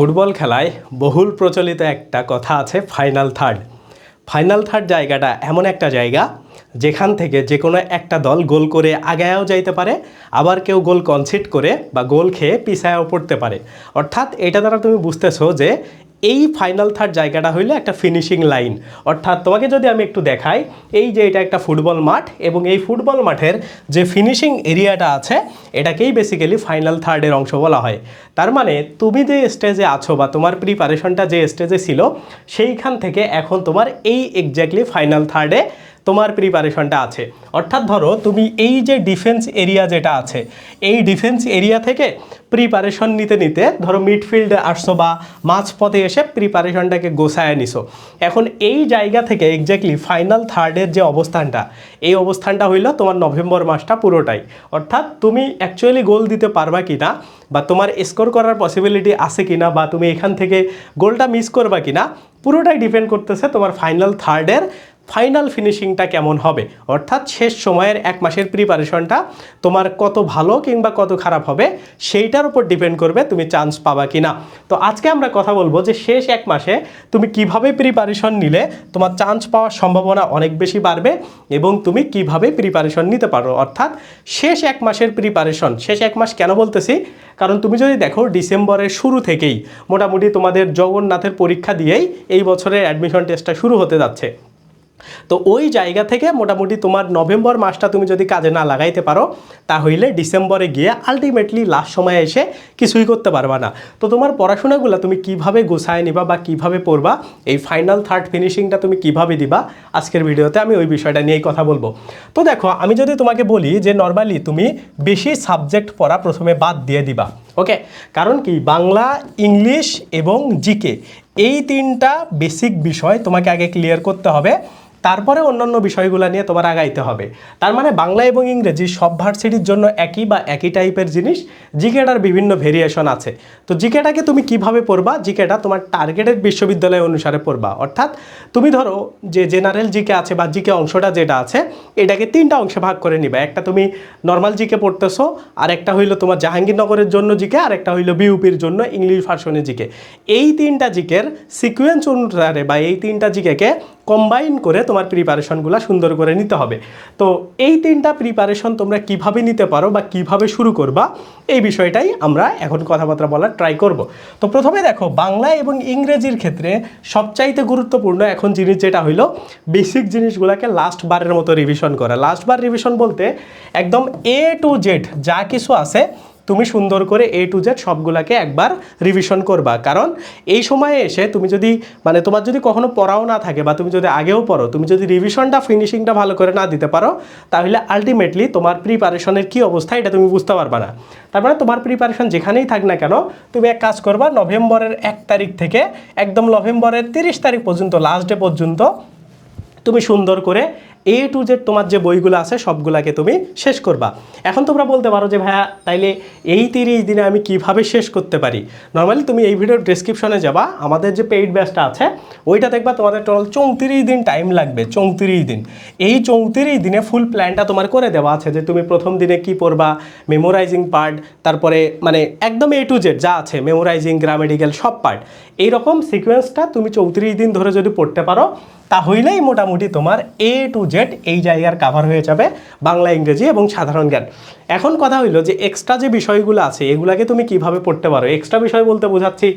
Football খেলায় বহুল প্রচলিত একটা কথা আছে ফাইনাল থার্ড। ফাইনাল থার্ড জায়গাটা এমন একটা জায়গা যেখান থেকে যে কোনো একটা দল গোল করে আগায়ও যাইতে পারে, আবার কেউ গোল কনসিড করে বা গোল খেয়ে পিছায়াও পড়তে পারে। অর্থাৎ এটা দ্বারা তুমি বুঝতেছো যে এই ফাইনাল থার্ড জায়গাটা হইল একটা ফিনিশিং লাইন অর্থাৎ তোমাকে যদি আমি একটু দেখাই, এই যে এটা একটা ফুটবল মাঠ এবং এই ফুটবল মাঠের যে ফিনিশিং এরিয়াটা আছে, এটাকেই বেসিক্যালি ফাইনাল থার্ডের অংশ বলা হয়। তার মানে তুমি যে স্টেজে আছো বা তোমার প্রিপারেশনটা যে স্টেজে ছিল, সেইখান থেকে এখন তোমার এই এক্স্যাক্টলি ফাইনাল থার্ডে তোমার প্রিপারেশনটা আছে। অর্থাৎ ধরো, তুমি এই যে ডিফেন্স এরিয়া যেটা আছে, এই ডিফেন্স এরিয়া থেকে প্রিপারেশন নিতে নিতে ধরো মিডফিল্ডে আসছো বা মাঝপথে এসে প্রিপারেশনটাকে গোছায় নিছো। এখন এই জায়গা থেকে এক্স্যাক্টলি ফাইনাল থার্ডের যে অবস্থানটা, এই অবস্থানটা হইল তোমার নভেম্বর মাসটা পুরোটাই। অর্থাৎ তুমি অ্যাকচুয়ালি গোল দিতে পারবা কি না বা তোমার স্কোর করার পসিবিলিটি আছে কি না বা তুমি এখান থেকে গোলটা মিস করবা কি না পুরোটাই ডিপেন্ড করতেছে তোমার ফাইনাল থার্ডের ফাইনাল ফিনিশিংটা কেমন হবে? অর্থাৎ শেষ সময়ের এক মাসের প্রিপারেশনটা তোমার কত ভালো কিংবা কত খারাপ হবে, সেইটার উপর ডিপেন্ড করবে তুমি চান্স পাবা কি না তো আজকে আমরা কথা বলব যে শেষ এক মাসে তুমি কীভাবে প্রিপারেশন নিলে তোমার চান্স পাওয়ার সম্ভাবনা অনেক বেশি বাড়বে এবং তুমি কীভাবে প্রিপারেশন নিতে পারো। অর্থাৎ শেষ এক মাসের প্রিপারেশন শেষ এক মাস কেন বলতেছি? কারণ তুমি যদি দেখো ডিসেম্বরের শুরু থেকেই মোটামুটি তোমাদের জগন্নাথের পরীক্ষা দিয়েই এই বছরের অ্যাডমিশন টেস্টটা শুরু হতে যাচ্ছে। তো ওই জায়গা থেকে মোটামুটি তোমার নভেম্বর মাসটা তুমি যদি কাজে না লাগাইতে পারো, তাহলে ডিসেম্বরে গিয়ে আলটিমেটলি লাস্ট সময় এসে কিছুই করতে পারবা না। তো তোমার পড়াশোনাগুলো তুমি কীভাবে গোছায় নিবা বা কীভাবে পড়বা, এই ফাইনাল থার্ড ফিনিশিংটা তুমি কীভাবে দিবা, আজকের ভিডিওতে আমি ওই বিষয়টা নিয়েই কথা বলব। তো দেখো, আমি যদি তোমাকে বলি যে নর্মালি তুমি বেশি সাবজেক্ট পড়া প্রথমে বাদ দিয়ে দিবা ওকে কারণ কি? বাংলা, ইংলিশ এবং জিকে, এই তিনটা বেসিক বিষয় তোমাকে আগে ক্লিয়ার করতে হবে। তারপরে অন্যান্য বিষয়গুলো নিয়ে তোমার আগাইতে হবে। তার মানে বাংলা এবং ইংরেজি সব ভার্সিটির জন্য একই বা একই টাইপের জিনিস, জিকেটার বিভিন্ন ভেরিয়েশন আছে। তো জিকেটাকে তুমি কীভাবে পড়বা? জিকেটা তোমার টার্গেটেড বিশ্ববিদ্যালয় অনুসারে পড়বা। অর্থাৎ তুমি ধরো যে জেনারেল জিকে আছে বা জিকে অংশটা যেটা আছে, এটাকে তিনটা অংশে ভাগ করে নিবা। একটা তুমি নর্মাল জিকে পড়তেছো আর একটা হইল তোমার জাহাঙ্গীরনগরের জন্য জিকে আর একটা হইল বিউপির জন্য ইংলিশ ভার্সনে জিকে। এই তিনটা জিকের সিকুয়েন্স অনুসারে বা এই তিনটা জিকেকে কম্বাইন করে তোমার প্রিপারেশনগুলো সুন্দর করে নিতে হবে। তো এই তিনটা প্রিপারেশন তোমরা কীভাবে নিতে পারো বা কীভাবে শুরু করবা, এই বিষয়টাই আমরা এখন কথাবার্তা বলার ট্রাই করব। তো প্রথমে দেখো, বাংলা এবং ইংরেজির ক্ষেত্রে সবচাইতে গুরুত্বপূর্ণ এখন জিনিস যেটা হইল বেসিক জিনিসগুলোকে লাস্ট বারের মতো রিভিশন করা। লাস্ট বার রিভিশন বলতে একদম এ টু জেড যা কিছু আছে তুমি সুন্দর করে এ টু জেড সবগুলাকে একবার রিভিশন করবা। কারণ এই সময়ে এসে তুমি যদি মানে তোমার যদি কখনো পড়াও না থাকে বা তুমি যদি আগেও পড়ো, তুমি যদি রিভিশনটা ফিনিশিংটা ভালো করে না দিতে পারো, তাহলে আলটিমেটলি তোমার প্রিপারেশনের কী অবস্থা এটা তুমি বুঝতে পারবা না। তার মানে তোমার প্রিপারেশন যেখানেই থাক না কেন, তুমি এক কাজ করবা, নভেম্বরের এক তারিখ থেকে, একদম নভেম্বরের তিরিশ তারিখ পর্যন্ত লাস্ট ডে পর্যন্ত, তুমি সুন্দর করে এ টু জেড তোমার যে বইগুলো আছে, সবগুলাকে তুমি শেষ করবা। এখন তোমরা বলতে পারো যে, ভাইয়া, তাইলে এই তিরিশ দিনে আমি কীভাবে শেষ করতে পারি? নর্মালি তুমি এই ভিডিওর ডিসক্রিপশনে যাবা, আমাদের যে পেইড ব্যাচটা আছে, ওইটা দেখবা তোমাদের টোটাল চৌত্রিশ দিন টাইম লাগবে, চৌত্রিশ দিন। এই চৌত্রিশ দিনে ফুল প্ল্যানটা তোমার করে দেওয়া আছে যে, তুমি প্রথম দিনে কি পড়বা মেমোরাইজিং পার্ট তারপরে মানে একদম এ টু জেড যা আছে মেমোরাইজিং গ্রামেডিক্যাল সব পার্ট এইরকম সিকোয়েন্সটা তুমি চৌত্রিশ দিন ধরে যদি পড়তে পারো তাহলেই মোটামুটি তোমার এ টু জেড এই জায়গার কাভার হয়ে যাবে বাংলা, ইংরেজি এবং সাধারণ জ্ঞান। এখন কথা হইল যে এক্সট্রা যে বিষয়গুলো আছে, এগুলাকে তুমি কীভাবে পড়তে পারো? এক্সট্রা বিষয় বলতে বোঝাচ্ছি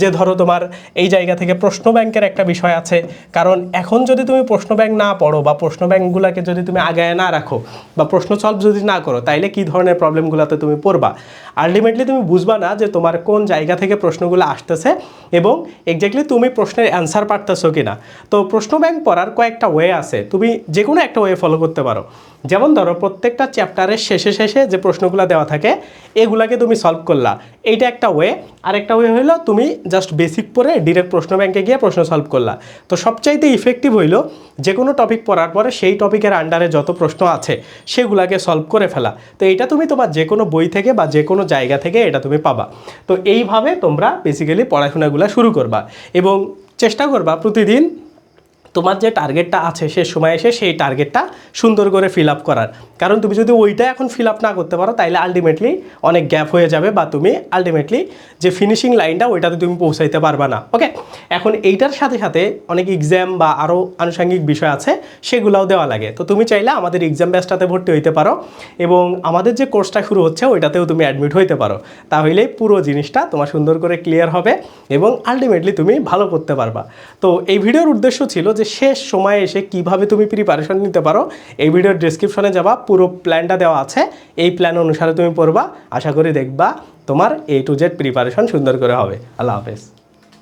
যে ধরো তোমার এই জায়গা থেকে প্রশ্ন ব্যাংকের একটা বিষয় আছে। কারণ এখন যদি তুমি প্রশ্ন ব্যাংক না পড়ো বা প্রশ্ন ব্যাংকগুলোকে যদি তুমি আগায় না রাখো বা প্রশ্ন সলভ যদি না করো, তাইলে কী ধরনের প্রবলেমগুলোতে তুমি পড়বা? আলটিমেটলি তুমি বুঝবা না যে তোমার কোন জায়গা থেকে প্রশ্নগুলো আসতেছে এবং এক্স্যাক্টলি তুমি প্রশ্নের অ্যান্সার পারতেছো কি না তো প্রশ্ন ব্যাংক পড়ার কয়েকটা ওয়ে আছে। তুমি যে কোনো একটা ওয়ে ফলো করতে পারো। যেমন ধরো প্রত্যেকটা চ্যাপ্টারের শেষে শেষে যে প্রশ্নগুলো দেওয়া থাকে, এগুলাকে তুমি সলভ করলা। এইটা একটা ওয়ে আর একটা ওয়ে হইল তুমি জাস্ট বেসিক পড়ে ডিরেক্ট প্রশ্ন ব্যাংকে গিয়ে প্রশ্ন সলভ করলা। তো সবচাইতে ইফেক্টিভ হইল যে কোনো টপিক পড়ার পরে সেই টপিকের আন্ডারে যত প্রশ্ন আছে, সেগুলাকে সলভ করে ফেলা। তো এইটা তুমি তোমার যে কোনো বই থেকে বা যে কোনো জায়গা থেকে এটা তুমি পাবা। তো এইভাবে তোমরা বেসিক্যালি পড়াশোনাগুলো শুরু করবা এবং চেষ্টা করবা প্রতিদিন তোমার যে টার্গেটটা আছে সে সময় এসে সেই টার্গেটটা সুন্দর করে ফিল আপ করার। কারণ তুমি যদি ওইটা এখন ফিল আপ না করতে পারো, তাইলে আলটিমেটলি অনেক গ্যাপ হয়ে যাবে বা তুমি আলটিমেটলি যে ফিনিশিং লাইনটা ওইটাতে তুমি পৌঁছাইতে পারবে না। ওকে এখন এইটার সাথে সাথে অনেক এক্সাম বা আরও আনুষঙ্গিক বিষয় আছে, সেগুলোও দেওয়া লাগে। তো তুমি চাইলে আমাদের এক্সাম ব্যাচটাতে ভর্তি হইতে পারো এবং আমাদের যে কোর্সটা শুরু হচ্ছে, ওইটাতেও তুমি অ্যাডমিট হইতে পারো। তাহলে পুরো জিনিসটা তোমার সুন্দর করে ক্লিয়ার হবে এবং আলটিমেটলি তুমি ভালো করতে পারবা। তো এই ভিডিওর উদ্দেশ্য ছিল যে শেষ সময়ে এসে কীভাবে তুমি প্রিপারেশন নিতে পারো, এই ভিডিওর ডিসক্রিপশনে যাবা, পুরো প্ল্যানটা দেওয়া আছে। এই প্ল্যান অনুসারে তুমি পড়বা। আশা করি দেখবা তোমার এ টু জেড প্রিপারেশন সুন্দর করে হবে। আল্লাহ হাফেজ।